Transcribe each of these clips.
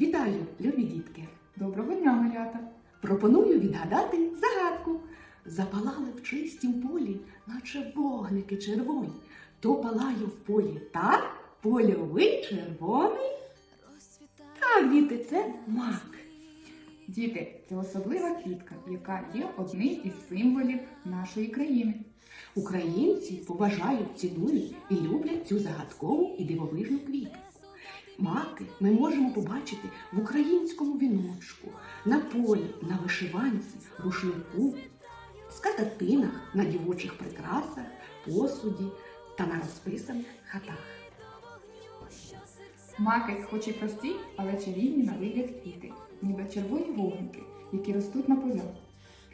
Вітаю, любі дітки! Доброго дня, малята! Пропоную відгадати загадку. Запалали в чистім полі, наче вогники червоні. То палає в полі так, польовий червоний. Так, діти, це мак. Діти, це особлива квітка, яка є одним із символів нашої країни. Українці поважають, цінують і люблять цю загадкову і дивовижну квітку. Маки ми можемо побачити в українському віночку, на полі, на вишиванці, рушнику, скатертинах, на дівочих прикрасах, посуді та на розписаних хатах. Маки, хоч і прості, але чарівні на вигляд квіти, ніби червоні вогники, які ростуть на полях.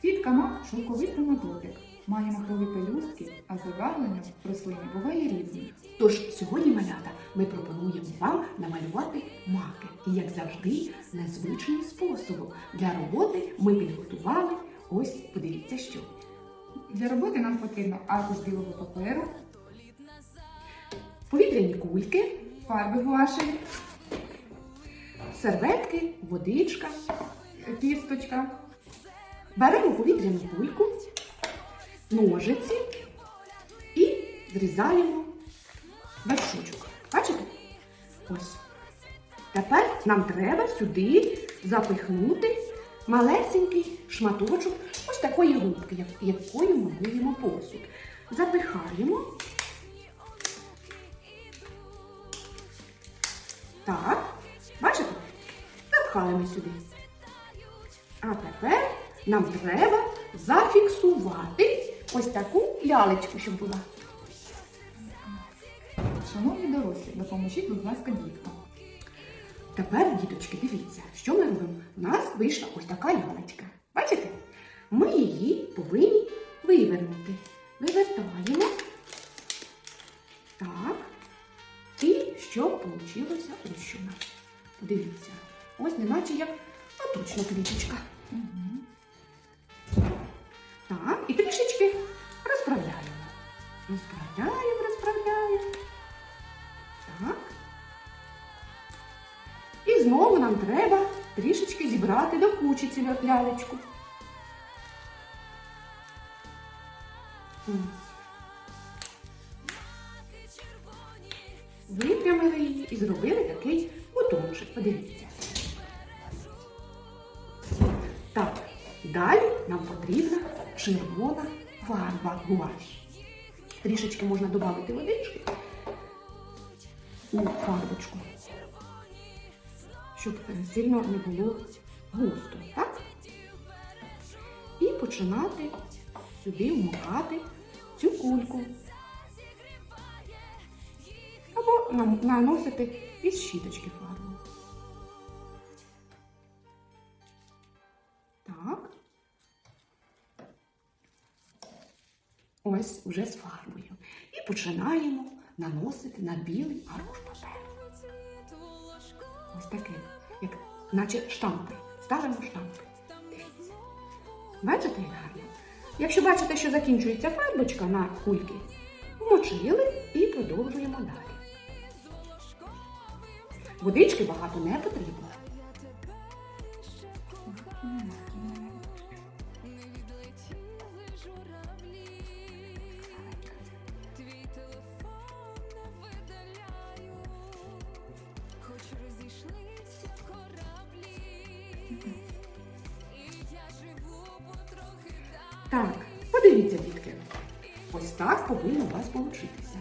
Квітка мак шовковиста на дотик, має махрові пелюстки, а забарвлення рослини буває різним. Тож сьогодні, малята, ми пропонуємо вам намалювати маки. І, як завжди, незвичним способом. Для роботи ми підготували ось, подивіться, що. Для роботи нам потрібно аркуш білого паперу, Повітряні кульки, фарби гуашеві, серветки, водичка. кісточка, Беремо повітряну кульку, ножиці і зрізаємо вершочок. Бачите? Ось. Тепер нам треба сюди запихнути малесенький шматочок ось такої губки, якою ми миємо посуд. Запихаємо. Так, бачите? Запхали сюди. А тепер нам треба зафіксувати ось таку лялечку, щоб була. Шановні дорослі, допоможіть, будь ласка, діткам. Тепер, діточки, дивіться, що ми робимо. У нас вийшла ось така лялечка. Бачите? Ми її повинні вивернути. Вивертаємо. Так. І щоб вийшло ось що нас. Дивіться. Ось неначе як ну, точно квіточка. Трішечки розправляємо. Розправляємо, розправляємо. Так. І знову нам треба трішечки зібрати до кучі цю ля- лялечку. Випрямили її і зробили такий бутончик. Подивіться. Так, далі нам потрібна червона фарба гуаш. Трішечки можна додати водички у фарбочку, щоб е, сильно не було густо, так? І починати сюди вмикати цю кульку. Або наносити із щіточки фарбу. Ось уже з фарбою. І починаємо наносити на білий аркуш паперу. Ось таким, як наче штампи. Ставимо штампи. Дивіться. Бачите, як гарно? Якщо бачите, що закінчується фарбочка на кульки, вмочили і продовжуємо далі. Водички багато не потрібно. Так, подивіться, дітки. Ось так повинно у вас получитися.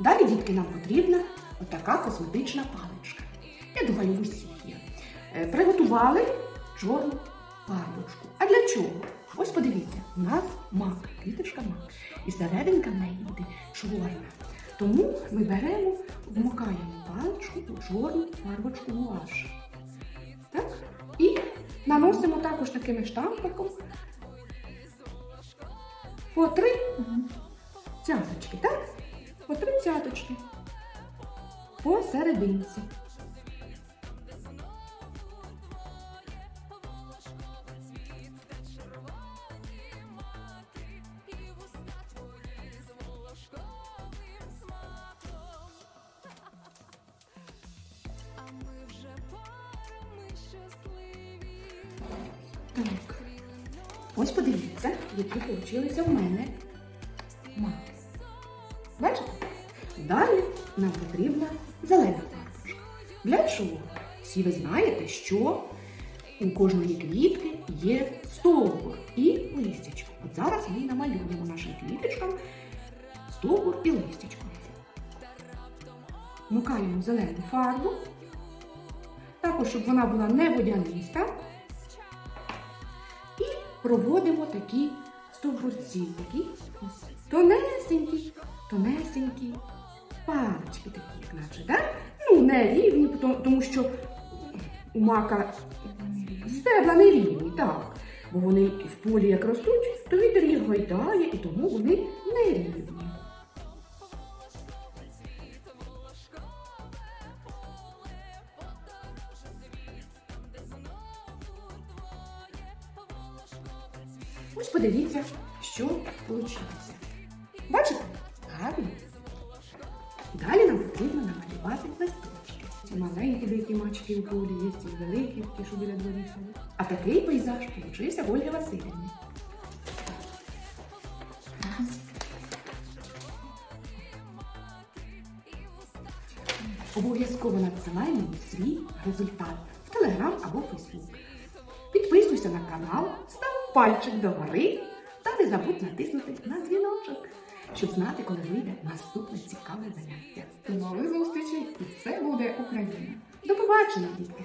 Далі, дітки, нам потрібна отака косметична паличка. Я думаю, у всіх є. Е, Приготували чорну фарбочку. А для чого? Ось подивіться, у нас мак, квіточка мак. І серединка в неї буде чорна. Тому ми беремо, вмикаємо паличку у чорну фарбочку гуаш. Наносимо також такими штампиком по три цяточки, так? По три цяточки. По серединці. Так. Ось подивіться, які получилися в мене маки. Бачите? Далі нам потрібна зелена фарбочка. Для чого? Всі ви знаєте, що у кожної квітки є стовбур і листячко. От зараз ми намалюємо нашим квіточкам стовбур і листячко. Вмикаємо зелену фарбу. Також, щоб вона була не водяниста. Проводимо такі стовбурці, такі тонесенькі, тонесенькі парочки такі, як наче, да? Ну, не рівні, тому що у мака стебла не рівні, так. Бо вони в полі як ростуть, то вітер їх гойдає, і тому вони не рівні. Ось подивіться, що вийшло. Бачите? Гарно. Далі нам потрібно намалювати листочки. Маленькі дикі мачки у полі, є ці великі, ті, що біля дворі. А такий пейзаж получився Ольги Васильівни. Раз. Обов'язково надсилай мені свій результат в Телеграм або Фейсбук. Підписуйся на канал, став пальчик догори та не забудь натиснути на дзвіночок, щоб знати, коли вийде наступне цікаве заняття. До нових зустрічей і все буде Україна! До побачення, дітки!